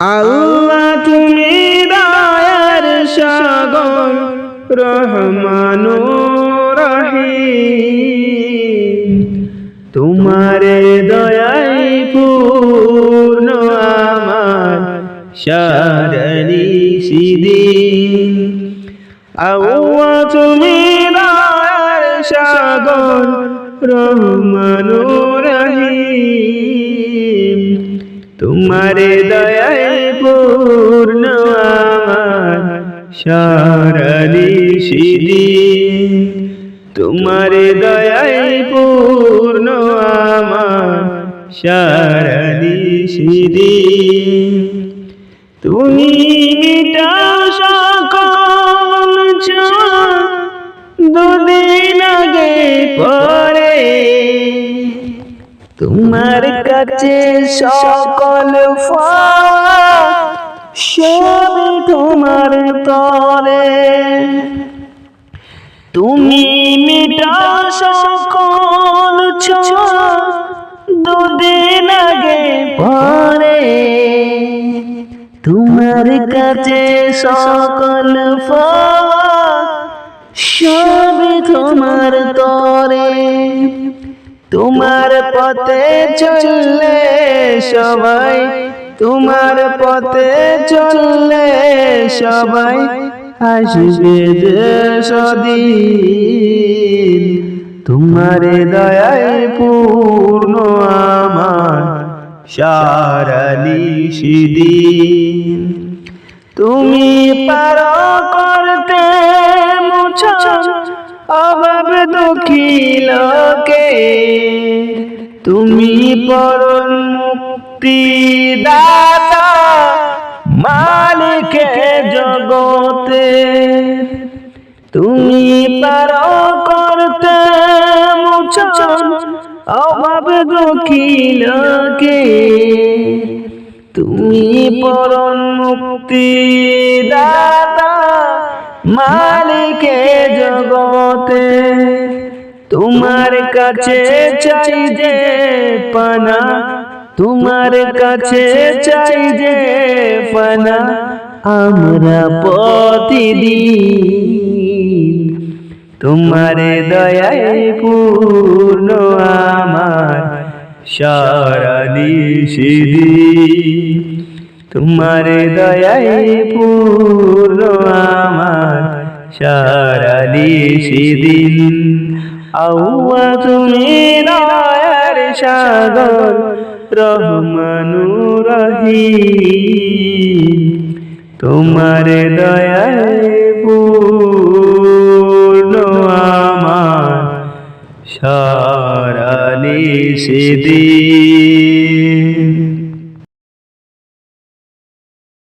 আল্লাহ তুমি দয়ার সাগর, রহমান রহিম। তোমার দয়াই পূর্ণ আমার সারণি সিদিন আল্লাহ তুমি দয়ার সাগর, রহমান রহিম। তোমারে দয়ায় পূর্ণ আমার সারানি সিদিন তোমারে দয়ায় পূর্ণ আমার সারানি সিদিন তুমি তোমার কাছে সকল সব তোমার তরে। তুমি মিটা সকল দুদিন আগে পরে। তোমার কাছে সকল সব তোমার তরে। তোমার পথে চললে সবাই, তোমার পথে চললে সবাই আসবে সদিন। তোমারে দয়ায় পূর্ণ আমার সারানি সিদিন তুমি পার দুঃখী লোকে, তুমি পরম মুক্তি দাতা মালিকে জগতে। তুমি পার করতে মুছন অভাব দুঃখী লোকে। তুমি পরম মুক্তি দাতা মালিকে তোমার কাছে চাই যে পানা, তোমার কাছে চাই যে পানা, আমরা প্রতিদিন তোমার দয়ায় পূর্ণ আমার সারানি সিদিন তোমার দয়ায় পূর্ণ আমার সারানি সেদিন তুমি দয়ার সাগর রহমানু রহিম। তোমার দয়ায় পূর্ণ আমার সারানি সেদিন